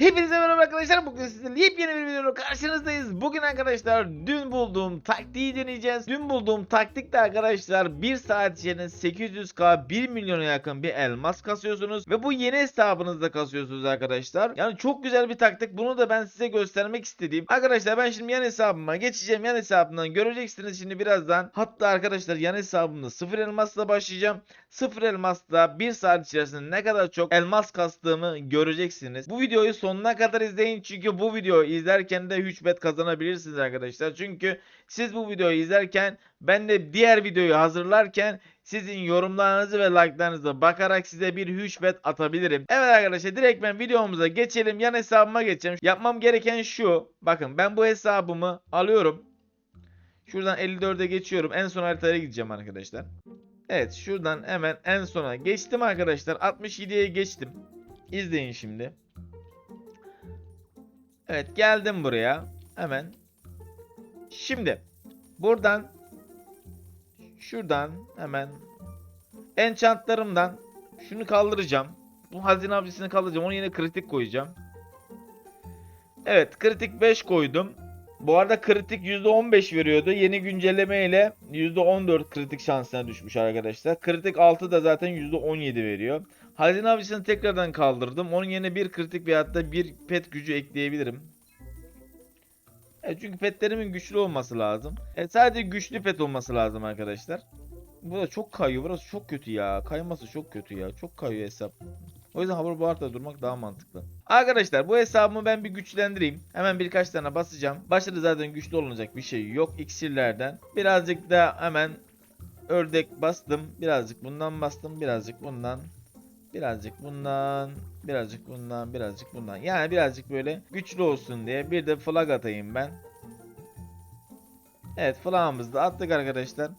Hepinize merhaba arkadaşlar. Bugün sizinle yepyeni bir videonun karşınızdayız. Bugün arkadaşlar dün bulduğum taktiği deneyeceğiz. Dün bulduğum taktikte arkadaşlar 1 saat içerisinde 800k 1 milyona yakın bir elmas kasıyorsunuz. Ve bu yeni hesabınızda kasıyorsunuz arkadaşlar. Yani çok güzel bir taktik. Bunu da ben size göstermek istediğim. Arkadaşlar ben şimdi yan hesabıma geçeceğim. Yan hesabından göreceksiniz şimdi birazdan. Hatta arkadaşlar yan hesabımda 0 elmasla başlayacağım. 0 elmasla 1 saat içerisinde ne kadar çok elmas kastığımı göreceksiniz. Bu videoyu sonuna kadar izleyin çünkü bu videoyu izlerken de 3 bet kazanabilirsiniz arkadaşlar. Çünkü siz bu videoyu izlerken ben de diğer videoyu hazırlarken sizin yorumlarınızı ve like'larınıza bakarak size bir huge bet atabilirim. Evet arkadaşlar direkt ben videomuza geçelim. Yan hesabıma geçeceğim. Yapmam gereken şu. Bakın ben bu hesabımı alıyorum. Şuradan 54'e geçiyorum. En son haritaya gideceğim arkadaşlar. Evet şuradan hemen en sona geçtim arkadaşlar. 67'ye geçtim. İzleyin şimdi. Evet geldim buraya. Hemen. Şimdi buradan şuradan hemen enchantlarımdan şunu kaldıracağım. Bu hazine avcısını kaldıracağım. Onu yine kritik koyacağım. Evet kritik 5 koydum. Bu arada kritik %15 veriyordu. Yeni güncelleme ile %14 kritik şansına düşmüş arkadaşlar. Kritik 6 da zaten %17 veriyor. Hazine avcısını tekrardan kaldırdım. Onun yerine bir kritik veyahut da bir pet gücü ekleyebilirim. Evet, çünkü petlerimin güçlü olması lazım. Evet, sadece güçlü pet olması lazım arkadaşlar. Bu da çok kayıyor. Burası çok kötü ya. Kayması çok kötü ya. Çok kayıyor hesap. O yüzden hoverboard'da durmak daha mantıklı. Arkadaşlar bu hesabımı ben bir güçlendireyim. Hemen birkaç tane basacağım. Başta zaten güçlü olunacak bir şey yok iksirlerden. Birazcık da hemen ördek bastım. Birazcık bundan bastım. Birazcık bundan. Birazcık bundan. Birazcık bundan. Birazcık bundan. Yani birazcık böyle güçlü olsun diye. Bir de flag atayım ben. Evet flagımızı da attık arkadaşlar.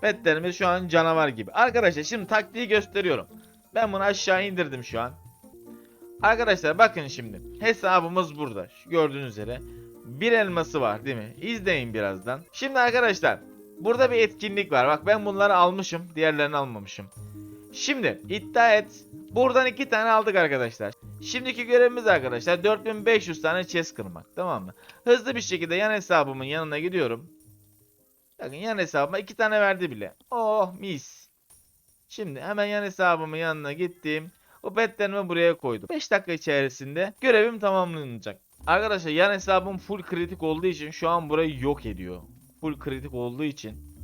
Petlerimiz şu an canavar gibi. Arkadaşlar şimdi taktiği gösteriyorum. Ben bunu aşağı indirdim şu an. Arkadaşlar bakın şimdi. Hesabımız burada. Şu gördüğünüz üzere. Bir elması var değil mi? İzleyin birazdan. Şimdi arkadaşlar. Burada bir etkinlik var. Bak ben bunları almışım. Diğerlerini almamışım. Şimdi iddia et. Buradan iki tane aldık arkadaşlar. Şimdiki görevimiz arkadaşlar 4500 tane chest kırmak. Tamam mı? Hızlı bir şekilde yan hesabımın yanına gidiyorum. Bakın yan hesabıma iki tane verdi bile. Oh mis. Şimdi hemen yan hesabımın yanına gittim. O petlerimi buraya koydum. 5 dakika içerisinde görevim tamamlanacak. Arkadaşlar yan hesabım full kritik olduğu için şu an burayı yok ediyor. Full kritik olduğu için.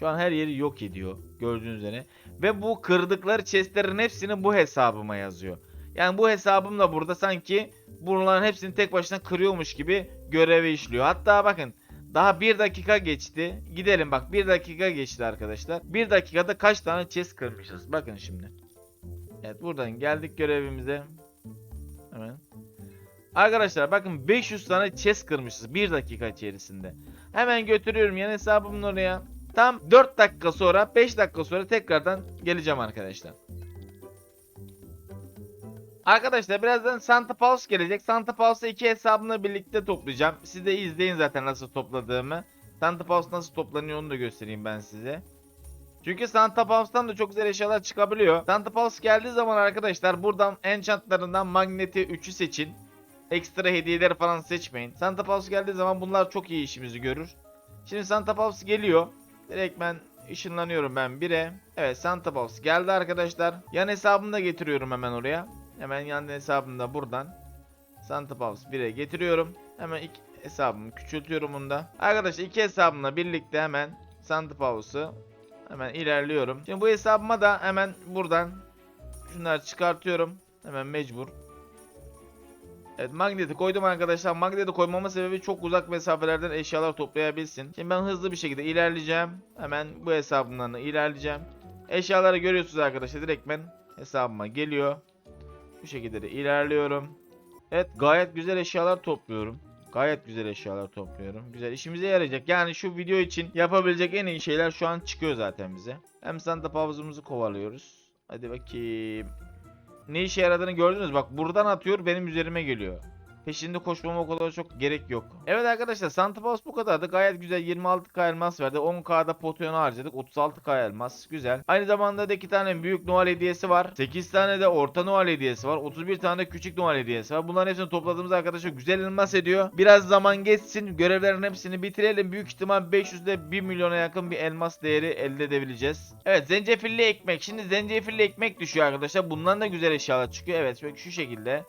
Şu an her yeri yok ediyor. Gördüğünüz üzere. Ve bu kırdıkları chestlerin hepsini bu hesabıma yazıyor. Yani bu hesabım da burada sanki bunların hepsini tek başına kırıyormuş gibi görevi işliyor. Hatta bakın daha bir dakika geçti. Gidelim bak bir dakika geçti arkadaşlar. Bir dakikada kaç tane chest kırmışız. Bakın şimdi. Evet buradan geldik görevimize. Hemen. Arkadaşlar bakın 500 tane chest kırmışız bir dakika içerisinde. Hemen götürüyorum yan hesabımın oraya. Tam 4 dakika sonra 5 dakika sonra tekrardan geleceğim arkadaşlar. Arkadaşlar birazdan Santa Paus gelecek. Santa Paus'u iki hesabımla birlikte toplayacağım. Siz de izleyin zaten nasıl topladığımı. Santa Paus nasıl toplanıyor onu da göstereyim ben size. Çünkü Santa Paus'tan da çok güzel eşyalar çıkabiliyor. Santa Paus geldiği zaman arkadaşlar buradan enchantlarından magneti 3'ü seçin. Ekstra hediyeleri falan seçmeyin. Santa Paus geldiği zaman bunlar çok iyi işimizi görür. Şimdi Santa Paus geliyor. Direkt ben ışınlanıyorum ben 1'e. Evet Santa Paus geldi arkadaşlar. Yan hesabımı da getiriyorum hemen oraya. Hemen yan hesabımda buradan. Santa Paus 1'e getiriyorum. Hemen iki hesabımı küçültüyorum bunda. Arkadaşlar iki hesabımla birlikte hemen Santa Paus'u hemen ilerliyorum. Şimdi bu hesabıma da hemen buradan şunları çıkartıyorum. Hemen mecbur. Evet magneti koydum arkadaşlar. Magneti koymamın sebebi çok uzak mesafelerden eşyalar toplayabilsin. Şimdi ben hızlı bir şekilde ilerleyeceğim. Hemen bu hesabımdan da ilerleyeceğim. Eşyaları görüyorsunuz arkadaşlar. Direkt ben hesabıma geliyor. Bu şekilde de ilerliyorum. Evet gayet güzel eşyalar topluyorum. Gayet güzel eşyalar topluyorum. Güzel işimize yarayacak. Yani şu video için yapabilecek en iyi şeyler şu an çıkıyor zaten bize. Hem Santa Paus'umuzu kovalıyoruz. Hadi bakayım. Ne işe yaradığını gördünüz. Bak buradan atıyor benim üzerime geliyor. Peşinde koşmama o kadar çok gerek yok. Evet arkadaşlar Santa Claus bu kadardı. Gayet güzel 26k elmas verdi. 10k'da Potion'u harcadık. 36k elmas. Güzel. Aynı zamanda da 2 tane büyük Noel hediyesi var. 8 tane de orta Noel hediyesi var. 31 tane de küçük Noel hediyesi var. Bunların hepsini topladığımız arkadaşlar güzel elmas ediyor. Biraz zaman geçsin. Görevlerin hepsini bitirelim. Büyük ihtimal 500'de 1 milyona yakın bir elmas değeri elde edebileceğiz. Evet zencefilli ekmek. Şimdi zencefilli ekmek düşüyor arkadaşlar. Bundan da güzel eşyalar çıkıyor. Evet şu şekilde.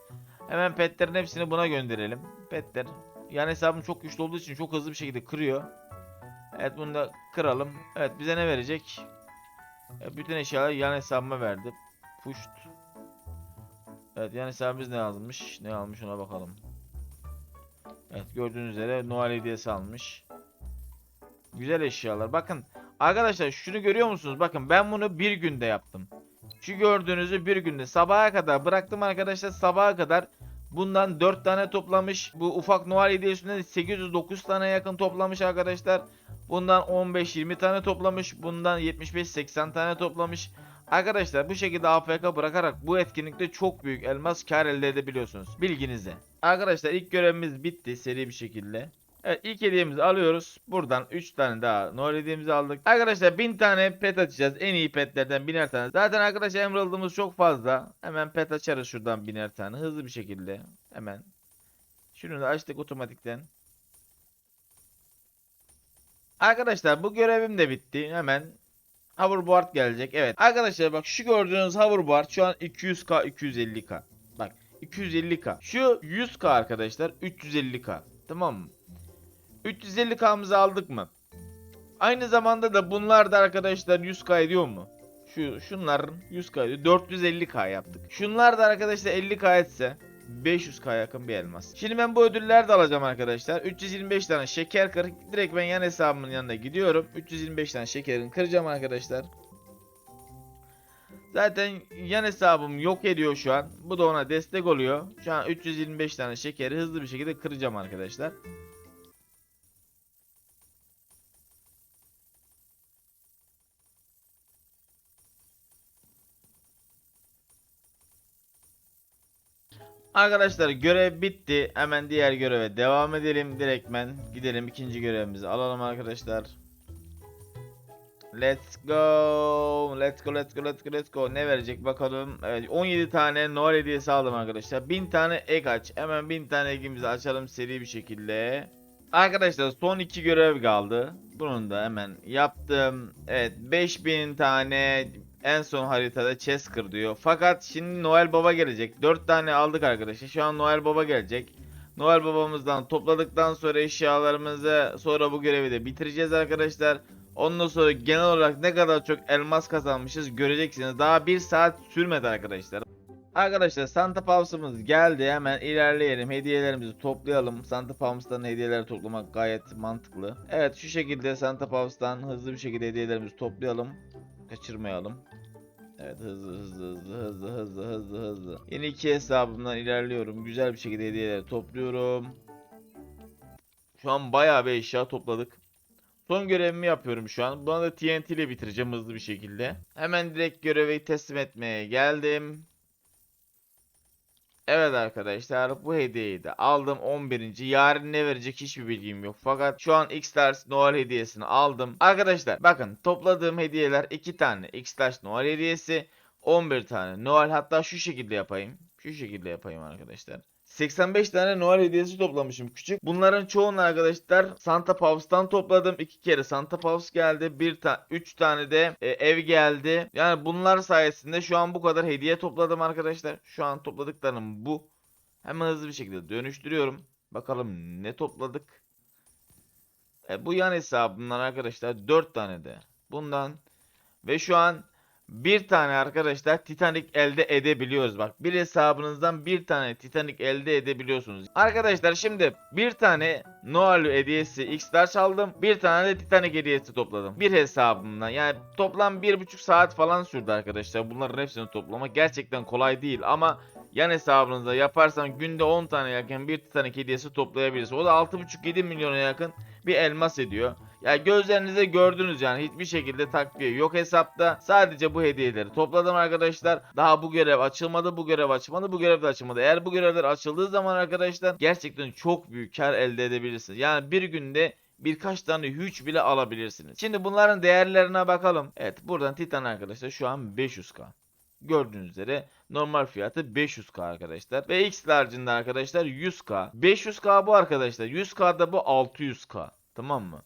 Hemen petlerin hepsini buna gönderelim. Petler. Yani hesabım çok güçlü olduğu için çok hızlı bir şekilde kırıyor. Evet bunu da kıralım. Evet bize ne verecek? Evet, bütün eşyaları yan hesabıma verdi. Puşt. Evet yan hesabımız ne almış? Ne almış ona bakalım. Evet gördüğünüz üzere Noel hediyesi almış. Güzel eşyalar. Bakın arkadaşlar şunu görüyor musunuz? Bakın ben bunu bir günde yaptım. Şu gördüğünüzü bir günde sabaha kadar bıraktım arkadaşlar sabaha kadar bundan 4 tane toplamış. Bu ufak Noel hediyesinden 809 tane yakın toplamış arkadaşlar. Bundan 15-20 tane toplamış. Bundan 75-80 tane toplamış. Arkadaşlar bu şekilde AFK bırakarak bu etkinlikte çok büyük elmas kar elde edebiliyorsunuz. Bilginize. Arkadaşlar ilk görevimiz bitti seri bir şekilde. Evet ilk hediyemizi alıyoruz. Buradan 3 tane daha Noel hediyemizi aldık. Arkadaşlar 1000 tane pet açacağız. En iyi petlerden biner tane. Zaten arkadaşlar Emerald'ımız çok fazla. Hemen pet açarız şuradan biner tane. Hızlı bir şekilde. Hemen. Şunu da açtık otomatikten. Arkadaşlar bu görevim de bitti. Hemen hoverboard gelecek. Evet. Arkadaşlar bak şu gördüğünüz hoverboard şu an 200k 250k. Bak 250k. Şu 100k arkadaşlar 350k. Tamam mı? 350k'mızı aldık mı? Aynı zamanda da bunlar da arkadaşlar 100k ediyor mu? Şu şunlar 100k ediyor. 450k yaptık. Şunlar da arkadaşlar 50k etse 500k yakın bir elmas. Şimdi ben bu ödülleri de alacağım arkadaşlar. 325 tane şeker kır. Direkt ben yan hesabımın yanına gidiyorum. 325 tane şekerini kıracağım arkadaşlar. Zaten yan hesabım yok ediyor şu an. Bu da ona destek oluyor. Şu an 325 tane şekeri hızlı bir şekilde kıracağım arkadaşlar. Arkadaşlar görev bitti. Hemen diğer göreve devam edelim. Direktmen gidelim ikinci görevimizi alalım arkadaşlar. Let's go. Let's go, let's go, let's go, let's go. Ne verecek bakalım. Evet 17 tane Noel hediyesi aldım arkadaşlar. 1000 tane egg aç. Hemen 1000 tane eggimizi açalım seri bir şekilde. Arkadaşlar son iki görev kaldı. Bunu da hemen yaptım. Evet 5000 tane en son haritada Chesker diyor. Fakat şimdi Noel Baba gelecek. 4 tane aldık arkadaşlar. Şu an Noel Baba gelecek. Noel Babamızdan topladıktan sonra eşyalarımızı sonra bu görevi de bitireceğiz arkadaşlar. Ondan sonra genel olarak ne kadar çok elmas kazanmışız göreceksiniz. Daha bir saat sürmedi arkadaşlar. Arkadaşlar Santa Paus'umuz geldi. Hemen ilerleyelim. Hediyelerimizi toplayalım. Santa Paus'tan hediyeleri toplamak gayet mantıklı. Evet şu şekilde Santa Paus'tan hızlı bir şekilde hediyelerimizi toplayalım. Kaçırmayalım. Evet hızlı hızlı hızlı hızlı hızlı hızlı hızlı. Yeni iki hesabımdan ilerliyorum. Güzel bir şekilde hediyeleri topluyorum. Şu an bayağı bir eşya topladık. Son görevimi yapıyorum şu an. Buna da TNT ile bitireceğim hızlı bir şekilde. Hemen direkt görevi teslim etmeye geldim. Evet arkadaşlar bu hediyeyi de aldım 11. Yarın ne verecek hiçbir bilgim yok. Fakat şu an X-Stars Noel hediyesini aldım. Arkadaşlar bakın topladığım hediyeler 2 tane X-Stars Noel hediyesi. 11 tane Noel hatta şu şekilde yapayım. Şu şekilde yapayım arkadaşlar. 85 tane Noel hediyesi toplamışım küçük. Bunların çoğunu arkadaşlar Santa Paus'tan topladım. 2 kere Santa Paus geldi. 1 ta 3 tane de e, ev geldi. Yani bunlar sayesinde şu an bu kadar hediye topladım arkadaşlar. Şu an topladıklarım bu. Hemen hızlı bir şekilde dönüştürüyorum. Bakalım ne topladık. E, bu yan hesabımdan arkadaşlar 4 tane de bundan ve şu an bir tane arkadaşlar Titanic elde edebiliyoruz. Bak bir hesabınızdan bir tane Titanic elde edebiliyorsunuz. Arkadaşlar şimdi bir tane Noel hediyesi X-Large aldım. Bir tane de Titanic hediyesi topladım. Bir hesabımdan. Yani toplam bir buçuk saat falan sürdü arkadaşlar. Bunların hepsini toplamak gerçekten kolay değil ama yan hesabınızda yaparsan günde 10 tane yakın bir Titanic hediyesi toplayabilirsiniz. O da 6,5-7 milyona yakın bir elmas ediyor. Ya gözlerinizde gördünüz yani hiçbir şekilde takviye yok hesapta. Sadece bu hediyeleri topladım arkadaşlar. Daha bu görev açılmadı, bu görev açılmadı, bu görev de açılmadı. Eğer bu görevler açıldığı zaman arkadaşlar gerçekten çok büyük kar elde edebilirsiniz. Yani bir günde birkaç tane huge bile alabilirsiniz. Şimdi bunların değerlerine bakalım. Evet buradan Titan arkadaşlar şu an 500k. Gördüğünüz üzere normal fiyatı 500k arkadaşlar. Ve X large'ında arkadaşlar 100k. 500k bu arkadaşlar. 100k'da bu 600k. Tamam mı?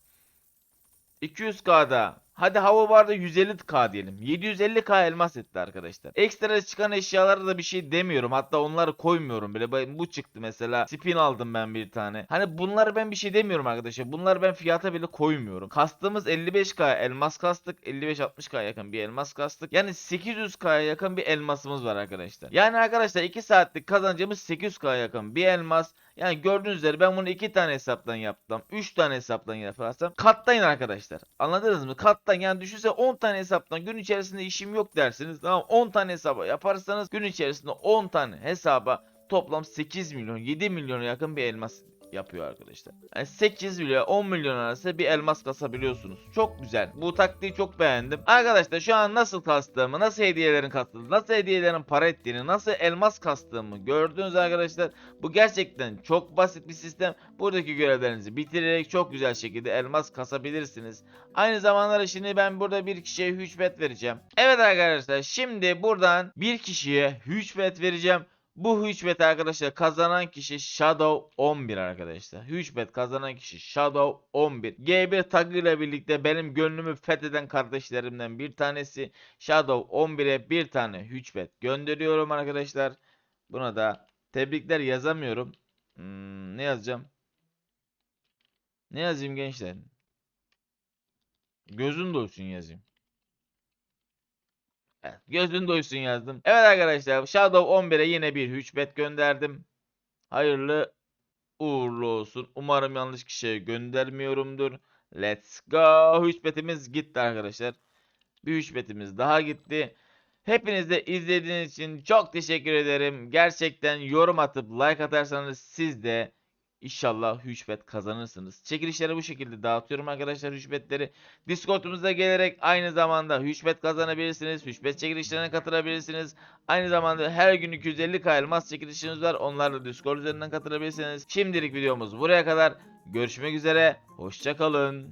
200k'da hadi hava vardı 150k diyelim. 750k elmas etti arkadaşlar. Ekstra çıkan eşyalara da bir şey demiyorum. Hatta onları koymuyorum bile. Bu çıktı mesela. Spin aldım ben bir tane. Hani bunları ben bir şey demiyorum arkadaşlar. Bunları ben fiyata bile koymuyorum. Kastığımız 55k elmas kastık. 55-60k yakın bir elmas kastık. Yani 800k'ya yakın bir elmasımız var arkadaşlar. Yani arkadaşlar 2 saatlik kazancımız 800k'ya yakın bir elmas. Yani gördüğünüz üzere ben bunu 2 tane hesaptan yaptım. 3 tane hesaptan yaparsam katlayın arkadaşlar. Anladınız mı? Katlayın. Yani düşünsene 10 tane hesaptan gün içerisinde işim yok dersiniz. Tamam 10 tane hesaba yaparsanız gün içerisinde 10 tane hesaba toplam 8 milyon 7 milyona yakın bir elmas yapıyor arkadaşlar. Yani 8 milyon 10 milyon arası bir elmas kasabiliyorsunuz. Çok güzel. Bu taktiği çok beğendim. Arkadaşlar şu an nasıl kastığımı, nasıl hediyelerin kastıldığını, nasıl hediyelerin para ettiğini, nasıl elmas kastığımı gördünüz arkadaşlar. Bu gerçekten çok basit bir sistem. Buradaki görevlerinizi bitirerek çok güzel şekilde elmas kasabilirsiniz. Aynı zamanda şimdi ben burada bir kişiye hücbet vereceğim. Evet arkadaşlar şimdi buradan bir kişiye hücbet vereceğim. Bu hücbet arkadaşlar kazanan kişi Shadow 11 arkadaşlar. Hücbet kazanan kişi Shadow 11. G1 tagıyla birlikte benim gönlümü fetheden kardeşlerimden bir tanesi. Shadow 11'e bir tane hücbet gönderiyorum arkadaşlar. Buna da tebrikler yazamıyorum. Hmm, ne yazacağım? Ne yazayım gençler? Gözün doysun yazayım. Evet, gözün doysun yazdım. Evet arkadaşlar Shadow 11'e yine bir hücbet gönderdim. Hayırlı uğurlu olsun. Umarım yanlış kişiye göndermiyorumdur. Let's go. Hücbetimiz gitti arkadaşlar. Bir hücbetimiz daha gitti. Hepiniz de izlediğiniz için çok teşekkür ederim. Gerçekten yorum atıp like atarsanız siz de inşallah hücbet kazanırsınız. Çekilişleri bu şekilde dağıtıyorum arkadaşlar hücbetleri. Discord'umuza gelerek aynı zamanda hücbet kazanabilirsiniz. Hücbet çekilişlerine katılabilirsiniz. Aynı zamanda her gün 250k elmas çekilişiniz var. Onlarla Discord üzerinden katılabilirsiniz. Şimdilik videomuz buraya kadar. Görüşmek üzere. Hoşçakalın.